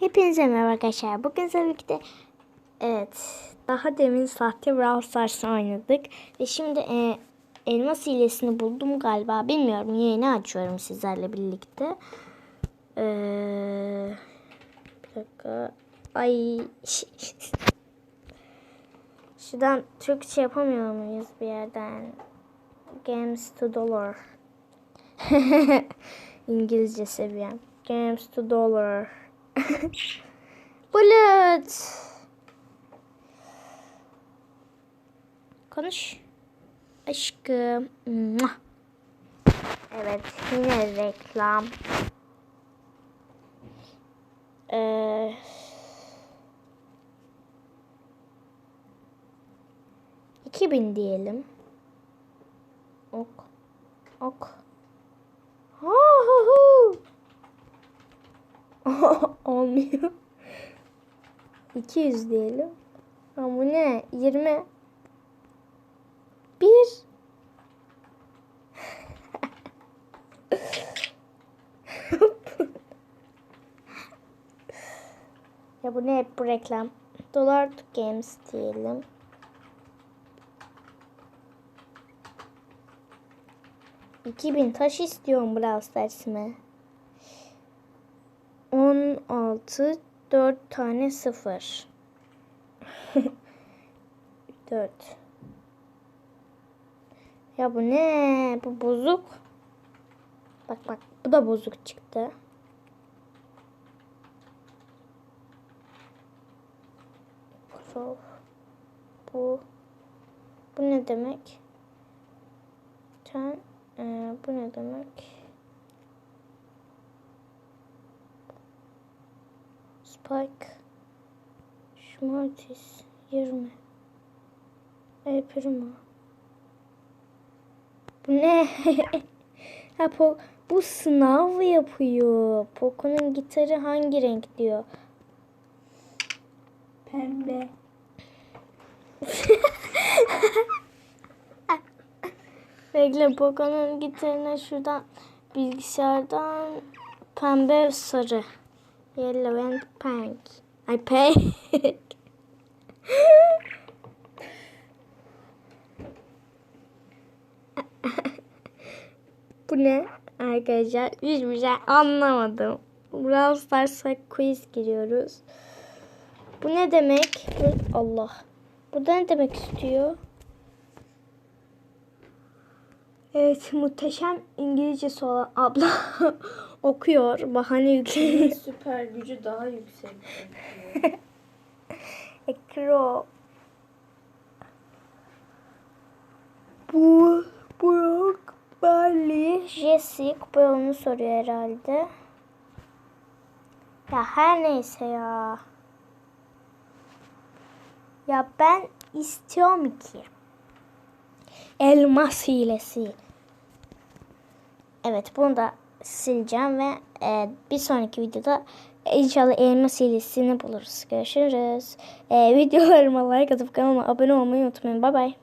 Hepinize merhaba arkadaşlar. Bugün sizlerle birlikte evet daha demin sahte Brawl Stars oynadık. Ve şimdi e, elmas hilesini buldum galiba. Bilmiyorum yeni açıyorum sizlerle birlikte. Ee, bir dakika. Ay. Şuradan Türkçe yapamıyor muyuz bir yerden? Games to dollar. İngilizce seviyem. Games to dollar. Bulut. Konuş. Aşkım. Evet yine reklam. Ee, iki bin diyelim. Ok. Ok. Ha, ha, ha. Olmuyor. 200 diyelim. Ha, bu ne? 20. 1. ya bu ne hep bu reklam. Dolar Games diyelim. İki bin taş istiyorum Brawl Stars'ime. 16 4 tane 0 4 Ya bu ne? Bu bozuk. Bak bak bu da bozuk çıktı. Bu bu ne demek? Ten, e, bu ne demek? Spike. Schmortis 20. El Primo. Bu ne? ha, po bu sınav yapıyor. Poco'nun gitarı hangi renk diyor. Pembe. Bekle Poco'nun gitarına şuradan bilgisayardan pembe sarı. Yellow and pink. Ay pink. Bu ne arkadaşlar? Hiçbir şey anlamadım. Brawl Stars'a quiz giriyoruz. Bu ne demek? Allah. Bu da ne demek istiyor? Evet, muhteşem İngilizcesi olan abla okuyor. Bahane yükleniyor. Süper gücü daha yüksek. Ekro. Bu Brock Barley. Jesse kupa yolunu soruyor herhalde. Ya her neyse ya. Ya ben istiyorum ki. Elmas hilesi. Evet bunu da sileceğim ve e, bir sonraki videoda inşallah elmas hilesini buluruz. Görüşürüz. E, videolarıma like atıp kanalıma abone olmayı unutmayın. Bay bay.